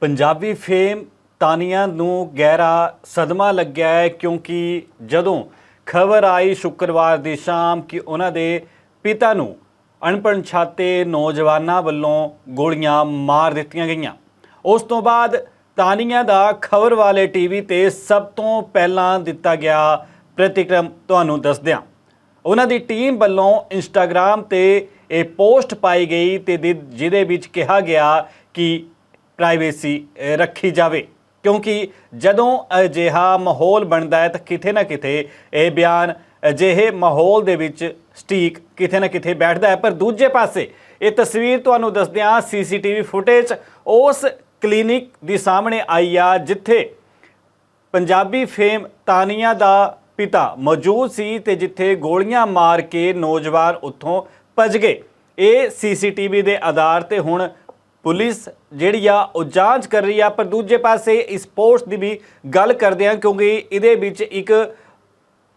Punjabi fame Tania ਨੂੰ ਗਹਿਰਾ ਸਦਮਾ ਲੱਗਿਆ ਹੈ ਕਿਉਂਕਿ ਜਦੋਂ ਖਬਰ ਆਈ ਸ਼ੁੱਕਰਵਾਰ ਦੀ ਸ਼ਾਮ ਕਿ ਉਹਨਾਂ ਦੇ ਪਿਤਾ ਨੂੰ ਅਣਪਛਾਤੇ ਨੌਜਵਾਨਾਂ ਵੱਲੋਂ ਗੋਲੀਆਂ ਮਾਰ ਦਿੱਤੀਆਂ ਗਈਆਂ। ਉਸ ਤੋਂ ਬਾਅਦ ਤਾਨੀਆ ਦਾ ਖਬਰ ਵਾਲੇ ਟੀਵੀ ਤੇ ਸਭ ਤੋਂ ਪਹਿਲਾਂ ਦਿੱਤਾ ਗਿਆ ਪ੍ਰਤੀਕਰਮ ਤੁਹਾਨੂੰ ਦੱਸਦਿਆਂ। ਉਹਨਾਂ ਦੀ ਟੀਮ ਵੱਲੋਂ ਇੰਸਟਾਗ੍ਰam ਤੇ ਇਹ ਪੋਸਟ ਪਾਈ ਗਈ ਤੇ ਜਿਹਦੇ ਵਿੱਚ ਕਿਹਾ ਗਿਆ ਕਿ ਪ੍ਰਾਈਵੇਸੀ ਰੱਖੀ ਜਾਵੇ। ਕਿਉਂਕਿ ਜਦੋਂ ਅਜਿਹਾ ਮਾਹੌਲ ਬਣਦਾ ਹੈ ਤਾਂ ਕਿਤੇ ਨਾ ਕਿਤੇ ਇਹ ਬਿਆਨ ਅਜਿਹੇ ਮਾਹੌਲ ਦੇ ਵਿੱਚ ਸਟੀਕ ਕਿਤੇ ਨਾ ਕਿਤੇ ਬੈਠਦਾ ਹੈ। ਪਰ ਦੂਜੇ ਪਾਸੇ ਇਹ ਤਸਵੀਰ ਤੁਹਾਨੂੰ ਦੱਸਦਿਆਂ ਸੀਸੀਟੀਵੀ ਫੁਟੇਜ ਉਸ ਕਲੀਨਿਕ ਦੀ ਸਾਹਮਣੇ ਆਈ ਆ, ਜਿੱਥੇ ਪੰਜਾਬੀ ਫੇਮ ਤਾਨੀਆ ਦਾ ਪਿਤਾ ਮੌਜੂਦ ਸੀ ਤੇ ਜਿੱਥੇ ਗੋਲੀਆਂ ਮਾਰ ਕੇ ਨੌਜਵਾਨ ਉੱਥੋਂ ਭੱਜ ਗਏ। ਇਹ ਸੀਸੀਟੀਵੀ ਦੇ ਆਧਾਰ ਤੇ ਹੁਣ ਪੁਲਿਸ ਜਿਹੜੀ ਆ, ਉਹ ਜਾਂਚ ਕਰ ਰਹੀ ਆ, ਪਰ ਦੂਜੇ ਪਾਸੇ ਇਸ ਪੋਸਟ ਦੀ ਵੀ ਗੱਲ ਕਰਦੇ ਆ ਕਿਉਂਕਿ ਇਹਦੇ ਵਿੱਚ ਇੱਕ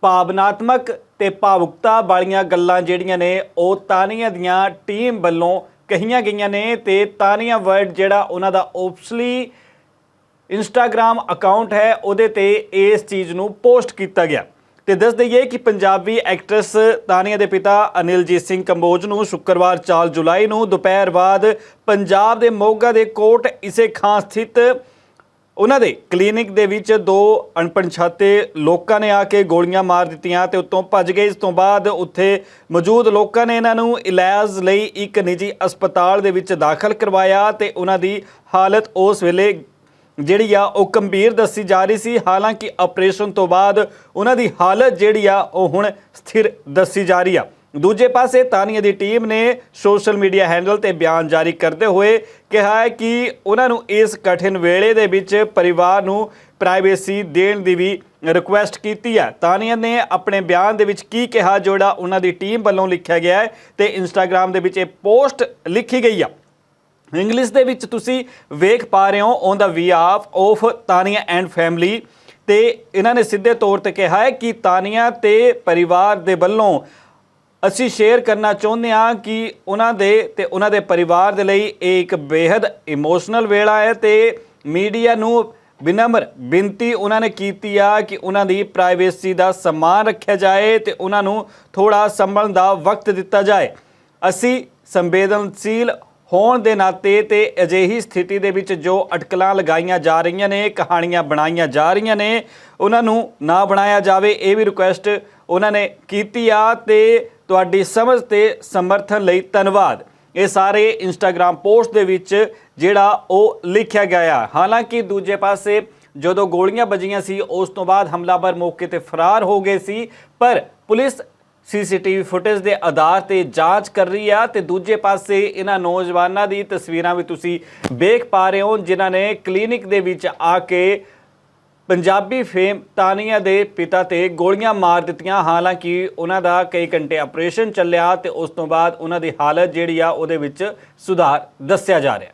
ਭਾਵਨਾਤਮਕ ਤੇ ਭਾਵੁਕਤਾ ਵਾਲੀਆਂ ਗੱਲਾਂ ਜਿਹੜੀਆਂ ਨੇ, ਉਹ ਤਾਨੀਆ ਦੀਆਂ ਟੀਮ ਵੱਲੋਂ ਕਹੀਆਂ ਗਈਆਂ ਨੇ ਤੇ ਤਾਨੀਆ ਵਰਡ ਜਿਹੜਾ ਉਹਨਾਂ ਦਾ ਓਫਸ਼ਲੀ ਇੰਸਟਾਗ੍ਰam ਅਕਾਊਂਟ ਹੈ, ਉਹਦੇ ਤੇ ਇਸ ਚੀਜ਼ ਨੂੰ ਪੋਸਟ ਕੀਤਾ ਗਿਆ। ਤੇ ਦੱਸ ਦਈਏ ਕਿ ਪੰਜਾਬੀ ਐਕਟਰੈਸ ਤਾਨੀਆ ਦੇ ਪਿਤਾ ਅਨਿਲਜੀਤ ਸਿੰਘ ਕੰਬੋਜ ਨੂੰ ਸ਼ੁੱਕਰਵਾਰ 4 ਜੁਲਾਈ ਨੂੰ ਦੁਪਹਿਰ ਬਾਅਦ ਪੰਜਾਬ ਦੇ ਮੋਗਾ ਦੇ ਕੋਟ ਇਸੇ ਖਾਂ ਸਥਿਤ ਉਹਨਾਂ ਦੇ ਕਲੀਨਿਕ ਦੇ ਵਿੱਚ ਦੋ ਅਣਪਛਾਤੇ ਲੋਕਾਂ ਨੇ ਆ ਕੇ ਗੋਲੀਆਂ ਮਾਰ ਦਿੱਤੀਆਂ ਤੇ ਉੱਤੋਂ ਭੱਜ ਗਏ। ਇਸ ਤੋਂ ਬਾਅਦ ਉੱਥੇ ਮੌਜੂਦ ਲੋਕਾਂ ਨੇ ਇਹਨਾਂ ਨੂੰ ਇਲਾਜ ਲਈ ਇੱਕ ਨਿੱਜੀ ਹਸਪਤਾਲ ਦੇ ਵਿੱਚ ਦਾਖਲ ਕਰਵਾਇਆ ਤੇ ਉਹਨਾਂ ਦੀ ਹਾਲਤ ਉਸ ਵੇਲੇ ਜਿਹੜੀ ਆ ਉਹ ਗੰਭੀਰ ਦੱਸੀ ਜਾ ਰਹੀ ਸੀ। ਹਾਲਾਂਕਿ ਆਪਰੇਸ਼ਨ ਤੋਂ ਬਾਅਦ ਉਹਨਾਂ ਦੀ ਹਾਲਤ ਜਿਹੜੀ ਆ ਉਹ ਹੁਣ ਸਥਿਰ ਦੱਸੀ ਜਾ ਰਹੀ ਆ। ਦੂਜੇ ਪਾਸੇ ਤਾਨੀਆ ਦੀ ਟੀਮ ਨੇ ਸੋਸ਼ਲ ਮੀਡੀਆ ਹੈਂਡਲ ਤੇ ਬਿਆਨ ਜਾਰੀ ਕਰਦੇ ਹੋਏ ਕਿਹਾ ਹੈ ਕਿ ਉਹਨਾਂ ਨੂੰ ਇਸ ਕਠਿਨ ਵੇਲੇ ਦੇ ਵਿੱਚ ਪਰਿਵਾਰ ਨੂੰ ਪ੍ਰਾਈਵੇਸੀ ਦੇਣ ਦੀ ਵੀ ਰਿਕੁਐਸਟ ਕੀਤੀ ਹੈ। ਤਾਨੀਆ ਨੇ ਆਪਣੇ ਬਿਆਨ ਦੇ ਵਿੱਚ ਕੀ ਕਿਹਾ, ਜਿਹੜਾ ਉਹਨਾਂ ਦੀ ਟੀਮ ਵੱਲੋਂ ਲਿਖਿਆ ਗਿਆ ਹੈ ਤੇ ਇੰਸਟਾਗ੍ਰam ਦੇ ਵਿੱਚ ਇਹ ਪੋਸਟ ਲਿਖੀ ਗਈ ਆ। ਇੰਗਲਿਸ਼ ਦੇ ਵਿੱਚ ਤੁਸੀਂ ਵੇਖ ਪਾ ਰਹੇ ਹੋ ਔਨ ਦਾ ਵੀ of of Tania and family ਤੇ ਇਹਨਾਂ ਨੇ ਸਿੱਧੇ ਤੌਰ ਤੇ ਕਿਹਾ ਹੈ ਕਿ ਤਾਨੀਆ ਤੇ ਪਰਿਵਾਰ ਦੇ ਵੱਲੋਂ ਅਸੀਂ ਸ਼ੇਅਰ ਕਰਨਾ ਚਾਹੁੰਦੇ ਹਾਂ ਕਿ ਉਹਨਾਂ ਦੇ ਤੇ ਉਹਨਾਂ ਦੇ ਪਰਿਵਾਰ ਦੇ ਲਈ ਇਹ ਇੱਕ ਬੇहद ਇਮੋਸ਼ਨਲ ਵੇਲਾ ਹੈ ਤੇ ਮੀਡੀਆ ਨੂੰ ਬਿਨਮਰ ਬੇਨਤੀ ਉਹਨਾਂ ਨੇ ਕੀਤੀ ਆ ਕਿ ਉਹਨਾਂ ਦੀ ਪ੍ਰਾਈਵੇਸੀ ਦਾ ਸਨਮਾਨ ਰੱਖਿਆ ਜਾਏ ਤੇ ਉਹਨਾਂ ਨੂੰ ਥੋੜਾ ਸੰਭਲਣ ਦਾ ਵਕਤ ਦਿੱਤਾ ਜਾਏ। ਅਸੀਂ ਸੰਵੇਦਨਸ਼ੀਲ ਹੋਣ ਦੇ ਨਾਤੇ ਤੇ ਅਜਿਹੀ ਸਥਿਤੀ ਦੇ ਵਿੱਚ ਜੋ ਅਟਕਲਾਂ ਲਗਾਈਆਂ ਜਾ ਰਹੀਆਂ ਨੇ, ਕਹਾਣੀਆਂ ਬਣਾਈਆਂ ਜਾ ਰਹੀਆਂ ਨੇ, ਉਹਨਾਂ ਨੂੰ ਨਾ ਬਣਾਇਆ ਜਾਵੇ, ਇਹ ਵੀ ਰਿਕੁਐਸਟ ਉਹਨਾਂ ਨੇ ਕੀਤੀ ਆ ਤੇ ਤੁਹਾਡੀ ਸਮਝ ਤੇ ਸਮਰਥਨ ਲਈ ਧੰਨਵਾਦ। ਇਹ ਸਾਰੇ ਇੰਸਟਾਗ੍ਰam ਪੋਸਟ ਦੇ ਵਿੱਚ ਜਿਹੜਾ ਉਹ ਲਿਖਿਆ ਗਿਆ ਆ। ਹਾਲਾਂਕਿ ਦੂਜੇ ਪਾਸੇ ਜਦੋਂ ਗੋਲੀਆਂ ਵੱਜੀਆਂ ਸੀ, ਉਸ ਤੋਂ ਬਾਅਦ ਹਮਲਾਵਰ ਮੌਕੇ ਤੇ ਫਰਾਰ ਹੋ ਗਏ ਸੀ, ਪਰ ਪੁਲਿਸ ਸੀਸੀਟੀਵੀ ਫੁਟੇਜ ਦੇ ਆਧਾਰ ਤੇ ਜਾਂਚ ਕਰ ਰਹੀ ਆ ਤੇ ਦੂਜੇ ਪਾਸੇ ਇਹਨਾਂ ਨੌਜਵਾਨਾਂ ਦੀ ਤਸਵੀਰਾਂ ਵੀ ਤੁਸੀਂ ਵੇਖ ਪਾ ਰਹੇ ਹੋ, ਜਿਨ੍ਹਾਂ ਨੇ ਕਲੀਨਿਕ ਦੇ ਵਿੱਚ ਆ ਕੇ ਪੰਜਾਬੀ ਫੇਮ ਤਾਨੀਆ ਦੇ ਪਿਤਾ ਤੇ ਗੋਲੀਆਂ ਮਾਰ ਦਿੱਤੀਆਂ। ਹਾਲਾਂਕਿ ਉਹਨਾਂ ਦਾ ਕਈ ਘੰਟੇ ਆਪਰੇਸ਼ਨ ਚੱਲਿਆ ਤੇ ਉਸ ਤੋਂ ਬਾਅਦ ਉਹਨਾਂ ਦੀ ਹਾਲਤ ਜਿਹੜੀ ਆ ਉਹਦੇ ਵਿੱਚ ਸੁਧਾਰ ਦੱਸਿਆ ਜਾ ਰਿਹਾ।